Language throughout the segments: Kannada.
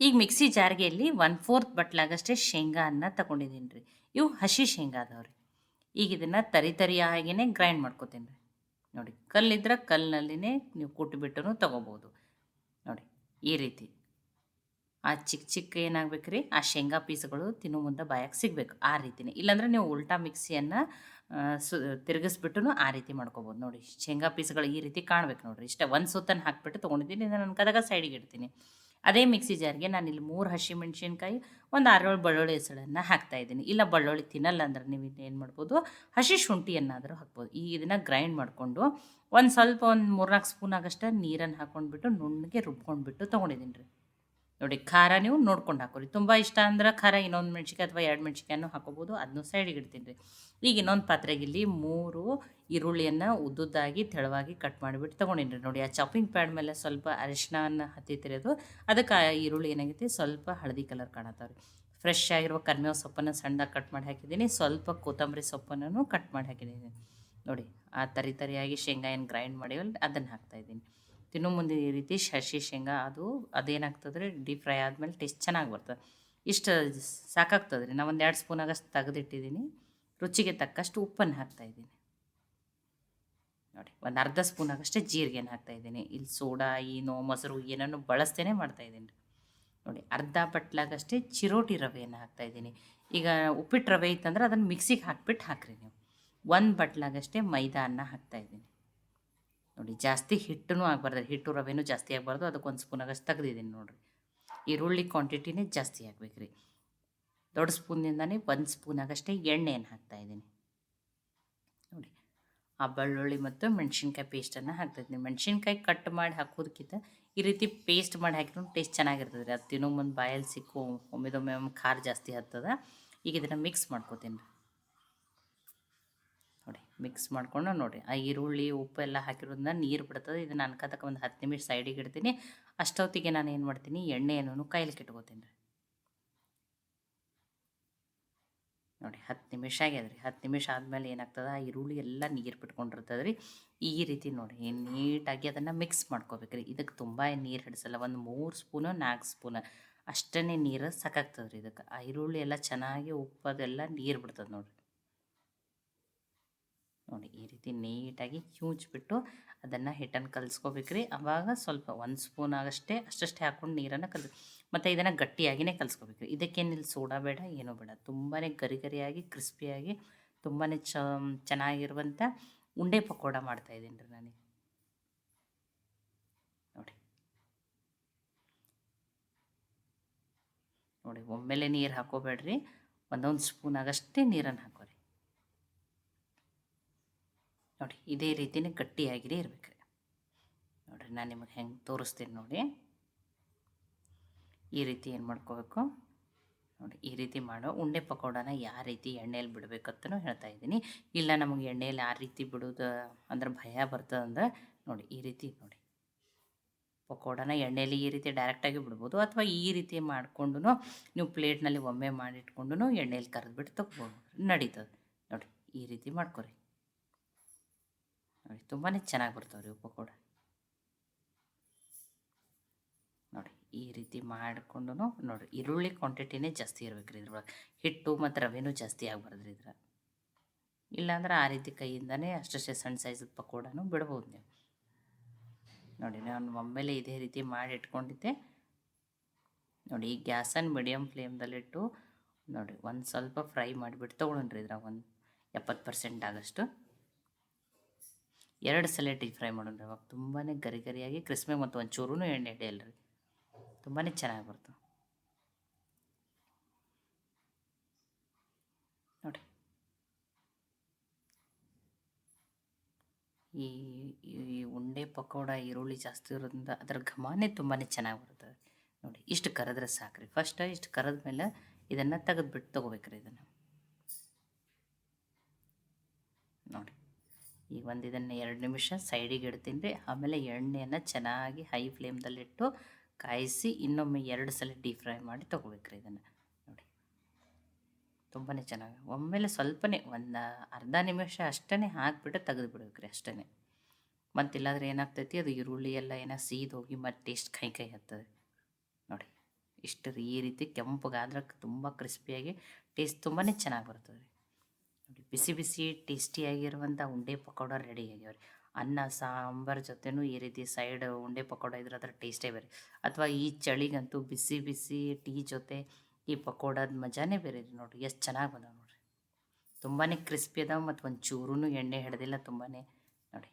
ಈಗ ಮಿಕ್ಸಿ ಜಾರಿಗೆಯಲ್ಲಿ ಒನ್ ಫೋರ್ತ್ ಬಟ್ಲಾಗಷ್ಟೇ ಶೇಂಗಾನ ತಗೊಂಡಿದ್ದೀನಿ ರೀ. ಇವು ಹಸಿ ಶೇಂಗಾ ಅದಾವ್ರಿ ಈಗ ಇದನ್ನು ತರಿ ತರಿಯಾಗಿನೇ ಗ್ರೈಂಡ್ ಮಾಡ್ಕೋತೀನಿ ರೀ. ನೋಡಿ ಕಲ್ಲಿದ್ರೆ ಕಲ್ಲಿನಲ್ಲಿನೇ ನೀವು ಕುಟ್ಬಿಟ್ಟು ತಗೋಬೋದು. ನೋಡಿ, ಈ ರೀತಿ. ಆ ಚಿಕ್ಕ ಚಿಕ್ಕ ಏನಾಗ್ಬೇಕು ರೀ ಆ ಶೇಂಗಾ ಪೀಸ್ಗಳು ತಿನ್ನೋ ಮುಂದೆ ಬಾಯಕ್ಕೆ ಸಿಗಬೇಕು ಆ ರೀತಿನೇ. ಇಲ್ಲಾಂದ್ರೆ ನೀವು ಉಲ್ಟಾ ಮಿಕ್ಸಿಯನ್ನು ಸು ತಿರುಗಿಸ್ಬಿಟ್ಟು ಆ ರೀತಿ ಮಾಡ್ಕೋಬೋದು. ನೋಡಿ, ಶೇಂಗಾ ಪೀಸ್ಗಳು ಈ ರೀತಿ ಕಾಣ್ಬೇಕು ನೋಡಿರಿ. ಇಷ್ಟ ಒಂದು ಸುತ್ತನ್ನು ಹಾಕಿಬಿಟ್ಟು ತೊಗೊಂಡಿದ್ದೀನಿ ನಾನು ಕದಾಗ ಸೈಡಿಗೆ ಇಡ್ತೀನಿ. ಅದೇ ಮಿಕ್ಸಿ ಜಾರ್ಗೆ ನಾನು ಇಲ್ಲಿ ಮೂರು ಹಸಿ ಮೆಣಸಿನ್ಕಾಯಿ, ಒಂದು ಆರೇಳು ಬೆಳ್ಳುಳ್ಳಿ ಹೆಸಳನ್ನು ಹಾಕ್ತಾ ಇದ್ದೀನಿ. ಇಲ್ಲ ಬೆಳ್ಳುಳ್ಳಿ ತಿನ್ನಲ್ಲ ಅಂದ್ರೆ ನೀವು ಏನು ಮಾಡ್ಬೋದು? ಹಸಿ ಶುಂಠಿಯನ್ನಾದರೂ ಹಾಕ್ಬೋದು. ಈ ಇದನ್ನು ಗ್ರೈಂಡ್ ಮಾಡಿಕೊಂಡು ಒಂದು ಸ್ವಲ್ಪ ಒಂದು ಮೂರ್ನಾಲ್ಕು ಸ್ಪೂನ್ ಆಗಷ್ಟೇ ನೀರನ್ನು ಹಾಕ್ಕೊಂಡ್ಬಿಟ್ಟು ನುಣ್ಣಗೆ ರುಬ್ಕೊಂಡ್ಬಿಟ್ಟು ತೊಗೊಂಡಿದ್ದೀನಿ ರೀ. ನೋಡಿ, ಖಾರ ನೀವು ನೋಡ್ಕೊಂಡು ಹಾಕೋರಿ. ತುಂಬ ಇಷ್ಟ ಅಂದ್ರೆ ಖಾರ, ಇನ್ನೊಂದು ಮೆಣ್ಸಿಕಾಯಿ ಅಥವಾ ಎರಡು ಮೆಣ್ಸಿಕಾಯನ್ನು ಹಾಕೋಬೋದು. ಅದನ್ನು ಸೈಡಿಗೆ ಇಡ್ತೀನಿ ರೀ. ಈಗ ಇನ್ನೊಂದು ಪಾತ್ರೆಗೆ ಇಲ್ಲಿ ಮೂರು ಈರುಳ್ಳಿಯನ್ನು ಉದ್ದುದ್ದಾಗಿ ತೆಳುವಾಗಿ ಕಟ್ ಮಾಡಿಬಿಟ್ಟು ತೊಗೊಂಡಿನಿ ನೋಡಿ, ಆ ಚಾಪಿಂಗ್ ಪ್ಯಾಡ್ ಮೇಲೆ ಸ್ವಲ್ಪ ಅರಿಶಿನ ಹತ್ತಿತಿರೋದು ಅದಕ್ಕೆ ಆ ಈರುಳ್ಳಿ ಏನಾಗೈತಿ? ಸ್ವಲ್ಪ ಹಳದಿ ಕಲರ್ ಕಾಣತ್ತಾವ ರೀ ಫ್ರೆಶ್ ಆಗಿರುವ ಕರ್ಮೇವು ಸೊಪ್ಪನ್ನು ಸಣ್ಣದಾಗಿ ಕಟ್ ಮಾಡಿ ಹಾಕಿದ್ದೀನಿ. ಸ್ವಲ್ಪ ಕೊತ್ತಂಬರಿ ಸೊಪ್ಪನ್ನು ಕಟ್ ಮಾಡಿ ಹಾಕಿದ್ದೀನಿ. ನೋಡಿ, ಆ ತರಿ ತರಿಯಾಗಿ ಶೇಂಗಾ ಏನು ಗ್ರೈಂಡ್ ಮಾಡಿವಲ್ಲ ಅದನ್ನು ಹಾಕ್ತಾಯಿದ್ದೀನಿ ತಿನ್ನೋ ಮುಂದೆ ಈ ರೀತಿ ಸಸಿ ಶೇಂಗಾ ಅದು ಅದೇನಾಗ್ತದೆ ರೀ ಡೀಪ್ ಫ್ರೈ ಆದಮೇಲೆ ಟೇಸ್ಟ್ ಚೆನ್ನಾಗಿ ಬರ್ತದೆ. ಇಷ್ಟು ಸಾಕಾಗ್ತದೆ ರೀ ಒಂದು ಎರಡು ಸ್ಪೂನ್ ತೆಗೆದಿಟ್ಟಿದ್ದೀನಿ ರುಚಿಗೆ ತಕ್ಕಷ್ಟು ಉಪ್ಪನ್ನು ಹಾಕ್ತಾಯಿದ್ದೀನಿ ನೋಡಿ, ಒಂದು ಅರ್ಧ ಸ್ಪೂನ್ ಆಗಷ್ಟೇ ಜೀರಿಗೆನ ಹಾಕ್ತಾಯಿದ್ದೀನಿ ಇಲ್ಲಿ ಸೋಡಾ ಏನೋ ಮೊಸರು ಏನನ್ನು ಬಳಸ್ತೇನೆ ಮಾಡ್ತಾಯಿದ್ದೀನಿ ನೋಡಿ, ಅರ್ಧ ಬಟ್ಲಾಗಷ್ಟೇ ಚಿರೋಟಿ ರವೆಯನ್ನು ಹಾಕ್ತಾಯಿದ್ದೀನಿ ಈಗ ಉಪ್ಪಿಟ್ಟು ರವೆ ಇತ್ತಂದ್ರೆ ಅದನ್ನು ಮಿಕ್ಸಿಗೆ ಹಾಕ್ಬಿಟ್ಟು ಹಾಕ್ರಿ ನೀವು. ಒಂದು ಬಟ್ಲಾಗಷ್ಟೇ ಮೈದಾ ಅನ್ನ ಹಾಕ್ತಾಯಿದ್ದೀನಿ ನೋಡಿ, ಜಾಸ್ತಿ ಹಿಟ್ಟೂ ಆಗಬಾರ್ದು. ಹಿಟ್ಟು ರವೆನೂ ಜಾಸ್ತಿ ಆಗಬಾರ್ದು. ಅದಕ್ಕೆ ಒಂದು ಸ್ಪೂನ್ ಅಷ್ಟು ತೆಗ್ದಿದ್ದೀನಿ ನೋಡಿರಿ. ಈರುಳ್ಳಿ ಕ್ವಾಂಟಿಟಿನೇ ಜಾಸ್ತಿ ಆಗ್ಬೇಕು ರೀ ದೊಡ್ಡ ಸ್ಪೂನಿಂದನೇ ಒಂದು ಸ್ಪೂನ್ ಆಗಷ್ಟೇ ಎಣ್ಣೆಯನ್ನು ಹಾಕ್ತಾಯಿದ್ದೀನಿ ನೋಡಿ, ಆ ಬೆಳ್ಳುಳ್ಳಿ ಮತ್ತು ಮೆಣಸಿನ್ಕಾಯಿ ಪೇಸ್ಟನ್ನು ಹಾಕ್ತಾಯಿದ್ದೀನಿ ಮೆಣಸಿನ್ಕಾಯಿ ಕಟ್ ಮಾಡಿ ಹಾಕೋದಕ್ಕಿಂತ ಈ ರೀತಿ ಪೇಸ್ಟ್ ಮಾಡಿ ಹಾಕಿದ್ರು ಟೇಸ್ಟ್ ಚೆನ್ನಾಗಿರ್ತದೆ. ರೀ ಅದು ತಿನ್ನೋ ಮುಂದೆ ಬಾಯಲ್ಲಿ ಸಿಕ್ಕು ಒಮ್ಮೆದೊಮ್ಮೆ ಒಮ್ಮೆ ಖಾರ ಜಾಸ್ತಿ ಹತ್ತದ ಈಗ ಇದನ್ನು ಮಿಕ್ಸ್ ಮಾಡ್ಕೋತೀನಿ. ರೀ ಮಿಕ್ಸ್ ಮಾಡ್ಕೊಂಡು ನೋಡಿ. ಆ ಈರುಳ್ಳಿ, ಉಪ್ಪು ಎಲ್ಲ ಹಾಕಿರೋದನ್ನ ನೀರು ಬಿಡ್ತದೆ. ಇದನ್ನು ಕತಕ ಒಂದು ಹತ್ತು ನಿಮಿಷ ಸೈಡಿಗೆ ಇಡ್ತೀನಿ. ಅಷ್ಟೊತ್ತಿಗೆ ನಾನು ಏನು ಮಾಡ್ತೀನಿ? ಎಣ್ಣೆಯನ್ನು ಕೈಲಿ ಕಿಟ್ಕೋತೀನಿ ರೀ. ನೋಡಿ, ಹತ್ತು ನಿಮಿಷ ಆಗ್ಯದ ರೀ. ಹತ್ತು ನಿಮಿಷ ಆದಮೇಲೆ ಏನಾಗ್ತದೆ? ಆ ಈರುಳ್ಳಿ ಎಲ್ಲ ನೀರು ಬಿಟ್ಕೊಂಡಿರ್ತದೆ ರೀ. ಈ ರೀತಿ ನೋಡಿ ನೀಟಾಗಿ ಅದನ್ನು ಮಿಕ್ಸ್ ಮಾಡ್ಕೋಬೇಕು ರೀ. ಇದಕ್ಕೆ ತುಂಬ ನೀರು ಹಿಡಿಸಲ್ಲ. ಒಂದು ಮೂರು ಸ್ಪೂನು, ನಾಲ್ಕು ಸ್ಪೂನು. ಅಷ್ಟೇ ನೀರು ಸಾಕಾಗ್ತದೆ ರೀ ಇದಕ್ಕೆ ಆ ಈರುಳ್ಳಿ ಎಲ್ಲ ಚೆನ್ನಾಗಿ ಉಪ್ಪದೆಲ್ಲ ನೀರು ಬಿಡ್ತದೆ ನೋಡಿರಿ. ನೋಡಿ ಈ ರೀತಿ ನೀಟಾಗಿ ಹ್ಯೂಚ್ಬಿಟ್ಟು ಅದನ್ನು ಹಿಟ್ಟನ್ನು ಕಲಿಸ್ಕೋಬೇಕು ರೀ ಅವಾಗ ಸ್ವಲ್ಪ ಒಂದು ಸ್ಪೂನ್ ಆಗಷ್ಟೇ, ಅಷ್ಟಷ್ಟೇ ಹಾಕ್ಕೊಂಡು ನೀರನ್ನು ಕಲ್ ಮತ್ತು ಇದನ್ನು ಗಟ್ಟಿಯಾಗಿಯೇ ಕಲಿಸ್ಕೋಬೇಕು ರೀ ಇದಕ್ಕೇನಿಲ್ಲ, ಸೋಡಾ ಬೇಡ, ಏನೂ ಬೇಡ. ತುಂಬಾ ಗರಿ ಗರಿಯಾಗಿ ಕ್ರಿಸ್ಪಿಯಾಗಿ ತುಂಬಾ ಚ ಚೆನ್ನಾಗಿರುವಂಥ ಉಂಡೆ ಪಕೋಡ ಮಾಡ್ತಾಯಿದ್ದೀನಿ ರೀ ನಾನು. ನೋಡಿ. ನೋಡಿ, ಒಮ್ಮೆಲೆ ನೀರು ಹಾಕೋಬೇಡ್ರಿ. ಒಂದೊಂದು ಸ್ಪೂನ್ ಆಗಷ್ಟೇ ನೀರನ್ನು ಹಾಕೋರಿ. ನೋಡಿ, ಇದೇ ರೀತಿನೇ ಗಟ್ಟಿಯಾಗಿದೆ ಇರಬೇಕು. ನೋಡಿರಿ, ನಾನು ನಿಮಗೆ ಹೆಂಗೆ ತೋರಿಸ್ತೀನಿ ನೋಡಿ. ಈ ರೀತಿ ಏನು ಮಾಡ್ಕೋಬೇಕು? ನೋಡಿ, ಈ ರೀತಿ ಮಾಡೋ ಉಂಡೆ ಪಕೋಡನ ಯಾವ ರೀತಿ ಎಣ್ಣೆಯಲ್ಲಿ ಬಿಡಬೇಕಂತನೂ ಹೇಳ್ತಾ ಇದ್ದೀನಿ. ಇಲ್ಲ, ನಮಗೆ ಎಣ್ಣೆಯಲ್ಲಿ ಆ ರೀತಿ ಬಿಡೋದು ಅಂದ್ರೆ ಭಯ ಬರ್ತದಂದ್ರೆ ನೋಡಿ, ಈ ರೀತಿ ನೋಡಿ. ಪಕೋಡನ ಎಣ್ಣೆಯಲ್ಲಿ ಈ ರೀತಿ ಡೈರೆಕ್ಟಾಗಿ ಬಿಡ್ಬೋದು ಅಥವಾ ಈ ರೀತಿ ಮಾಡಿಕೊಂಡು ನೀವು ಪ್ಲೇಟ್ನಲ್ಲಿ ಒಮ್ಮೆ ಮಾಡಿಟ್ಕೊಂಡು ಎಣ್ಣೆಯಲ್ಲಿ ಕರೆದ್ಬಿಟ್ಟು ತಗೋಬೋದು ನಡೀತದೆ. ನೋಡಿ, ಈ ರೀತಿ ಮಾಡ್ಕೊರಿ. ನೋಡಿ ತುಂಬಾ ಚೆನ್ನಾಗಿ ಬರ್ತಾವೆ ರೀ ಪಕೋಡ ನೋಡಿ, ಈ ರೀತಿ ಮಾಡಿಕೊಂಡು ನೋಡಿರಿ, ಈರುಳ್ಳಿ ಕ್ವಾಂಟಿಟಿನೇ ಜಾಸ್ತಿ ಇರಬೇಕು ರೀ ಇದ್ರೊಳಗೆ ಹಿಟ್ಟು ಮತ್ತು ರವೆನೂ ಜಾಸ್ತಿ ಆಗಬಾರ್ದು ರೀ ಇದ್ರ. ಇಲ್ಲಾಂದ್ರೆ ಆ ರೀತಿ ಕೈಯಿಂದನೇ ಅಷ್ಟಷ್ಟೇ ಸಣ್ಣ ಸೈಜದ ಪಕೋಡನೂ ಬಿಡ್ಬೋದು ನೀವು. ನೋಡಿ, ನಾನು ಒಮ್ಮೆಲೆ ಇದೇ ರೀತಿ ಮಾಡಿ ಇಟ್ಕೊಂಡಿದ್ದೆ ನೋಡಿ, ಈ ಗ್ಯಾಸನ್ನು ಮೀಡಿಯಮ್ ಫ್ಲೇಮ್ದಲ್ಲಿಟ್ಟು ನೋಡಿ, ಒಂದು ಸ್ವಲ್ಪ ಫ್ರೈ ಮಾಡಿಬಿಟ್ಟು ತೊಗೊಳ್ರಿ ಇದ್ರಾಗ ಒಂದು ಎಪ್ಪತ್ತು ಪರ್ಸೆಂಟ್ ಆಗಷ್ಟು. ಎರಡು ಸಲ ಡೀಪ್ ಫ್ರೈ ಮಾಡೋಣ ಅವಾಗ ತುಂಬಾ ಗರಿ ಗರಿಯಾಗಿ ಕ್ರಿಸ್ಮೆ ಮತ್ತು ಒಂಚೂರು ಎಣ್ಣೆ ಹಿಡಿಯಲ್ಲ ರೀ. ತುಂಬಾ ಚೆನ್ನಾಗಿ ಬರ್ತವೆ ನೋಡಿ ಈ ಈ ಉಂಡೆ ಪಕೋಡ, ಈರುಳ್ಳಿ ಜಾಸ್ತಿ ಇರೋದ್ರಿಂದ ಅದರ ಘಮನೇ ತುಂಬಾ ಚೆನ್ನಾಗಿ ಬರ್ತದೆ. ನೋಡಿ ಇಷ್ಟು ಕರೆದ್ರೆ ಸಾಕ್ರಿ. ಫಸ್ಟ್ ಇಷ್ಟು ಕರೆದ ಮೇಲೆ ಇದನ್ನು ತೆಗೆದ್ಬಿಟ್ಟು ತೊಗೋಬೇಕ್ರಿ ಇದನ್ನು ನೋಡಿ ಈಗ ಒಂದು ಇದನ್ನು ಎರಡು ನಿಮಿಷ ಸೈಡಿಗೆ ಇಡ್ತೀನಿ ರೀ. ಆಮೇಲೆ ಎಣ್ಣೆಯನ್ನು ಚೆನ್ನಾಗಿ ಹೈ ಫ್ಲೇಮ್ದಲ್ಲಿಟ್ಟು ಕಾಯಿಸಿ ಇನ್ನೊಮ್ಮೆ ಎರಡು ಸಲ ಡೀಪ್ ಫ್ರೈ ಮಾಡಿ ತೊಗೋಬೇಕ್ರಿ ಇದನ್ನು. ನೋಡಿ. ತುಂಬಾ ಚೆನ್ನಾಗಿ ಒಮ್ಮೆಲೆ ಸ್ವಲ್ಪನೇ ಒಂದು ಅರ್ಧ ನಿಮಿಷ ಅಷ್ಟೇ ಹಾಕಿಬಿಟ್ಟು ತೆಗೆದು ಬಿಡ್ಬೇಕ್ರಿ ಅಷ್ಟೇ ಮತ್ತಿಲ್ಲಾದ್ರೆ ಏನಾಗ್ತೈತಿ? ಅದು ಈರುಳ್ಳಿ ಎಲ್ಲ ಏನೋ ಸೀದೋಗಿ ಮತ್ತು ಟೇಸ್ಟ್ ಕೈ ಕೈ ಹತ್ತದೆ. ನೋಡಿ. ಇಷ್ಟು ರೀ ಈ ರೀತಿ ಕೆಂಪಗಾದ್ರೆ ತುಂಬ ಕ್ರಿಸ್ಪಿಯಾಗಿ ಟೇಸ್ಟ್ ತುಂಬಾ ಚೆನ್ನಾಗಿ ಬರ್ತದೆ ರೀ ಬಿಸಿ ಬಿಸಿ ಟೇಸ್ಟಿಯಾಗಿರುವಂಥ ಉಂಡೆ ಪಕೋಡ ರೆಡಿ ಆಗ್ಯಾವ ರೀ ಅನ್ನ, ಸಾಂಬಾರ್ ಜೊತೆನೂ ಈ ರೀತಿ ಸೈಡ್ ಉಂಡೆ ಪಕೋಡ ಇದ್ರೆ ಅದರ ಟೇಸ್ಟೇ ಬೇರೆ. ಅಥವಾ ಈ ಚಳಿಗಂತೂ ಬಿಸಿ ಬಿಸಿ ಟೀ ಜೊತೆ ಈ ಪಕೋಡದ ಮಜಾನೇ ಬೇರೆ ರೀ ನೋಡಿರಿ. ಎಷ್ಟು ಚೆನ್ನಾಗಿ ಬಂದವೆ ನೋಡಿರಿ. ತುಂಬಾ ಕ್ರಿಸ್ಪಿ ಅದಾವೆ ಮತ್ತು ಒಂದು ಚೂರೂ ಎಣ್ಣೆ ಹಿಡ್ದಿಲ್ಲ ತುಂಬಾ ನೋಡಿ.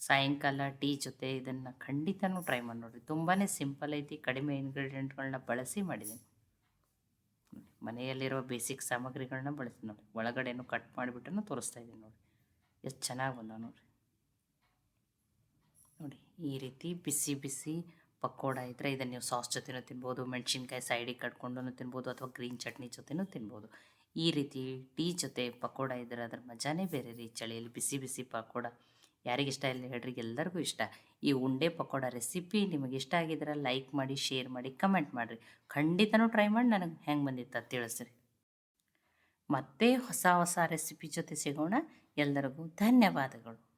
ಸಾಯಂಕಾಲ ಟೀ ಜೊತೆ ಇದನ್ನು ಖಂಡಿತನೂ ಟ್ರೈ ಮಾಡಿ ನೋಡಿರಿ. ತುಂಬಾ ಸಿಂಪಲ್ ಐತಿ, ಕಡಿಮೆ ಇಂಗ್ರೀಡಿಯೆಂಟ್ಗಳನ್ನ ಬಳಸಿ ಮಾಡಿದ್ದೀನಿ. ನೋಡಿ ಮನೆಯಲ್ಲಿರೋ ಬೇಸಿಕ್ ಸಾಮಗ್ರಿಗಳನ್ನ ಬಳಸಿ ನೋಡಿ ಒಳಗಡೆನೂ ಕಟ್ ಮಾಡಿಬಿಟ್ಟು ತೋರಿಸ್ತಾ ಇದ್ದೀನಿ ನೋಡಿ ಎಷ್ಟು ಚೆನ್ನಾಗಿ ಬಂದ ನೋಡಿರಿ. ನೋಡಿ ಈ ರೀತಿ ಬಿಸಿ ಬಿಸಿ ಪಕೋಡ ಇದ್ದರೆ ಇದನ್ನು ನೀವು ಸಾಸ್ ಜೊತೆನೂ ತಿನ್ಬೋದು, ಮೆಣಸಿನ್ಕಾಯಿ ಸೈಡಿಗೆ ಕಟ್ಕೊಂಡು ತಿನ್ಬೋದು ಅಥವಾ ಗ್ರೀನ್ ಚಟ್ನಿ ಜೊತೆನೂ ತಿನ್ಬೋದು. ಈ ರೀತಿ ಟೀ ಜೊತೆ ಪಕೋಡ ಇದ್ರೆ ಅದ್ರ ಮಜಾನೇ ಬೇರೆ ರೀ. ಚಳಿಯಲ್ಲಿ ಬಿಸಿ ಬಿಸಿ ಪಕೋಡ. ಯಾರಿಗಿಷ್ಟ ಇಲ್ಲ ಹೇಳ್ರಿ, ಎಲ್ಲರಿಗೂ ಇಷ್ಟ. ಈ ಉಂಡೆ ಪಕೋಡ ರೆಸಿಪಿ ನಿಮಗೆ ಇಷ್ಟ ಆಗಿದ್ರೆ ಲೈಕ್ ಮಾಡಿ ಶೇರ್ ಮಾಡಿ ಕಮೆಂಟ್ ಮಾಡಿರಿ. ಖಂಡಿತನೂ ಟ್ರೈ ಮಾಡಿ ನನಗೆ ಹೆಂಗೆ ಬಂದಿತ್ತು ಅಂತ ತಿಳಿಸ್ರಿ. ಮತ್ತೆ ಹೊಸ ಹೊಸ ರೆಸಿಪಿ ಜೊತೆ ಸಿಗೋಣ. ಎಲ್ಲರಿಗೂ ಧನ್ಯವಾದಗಳು.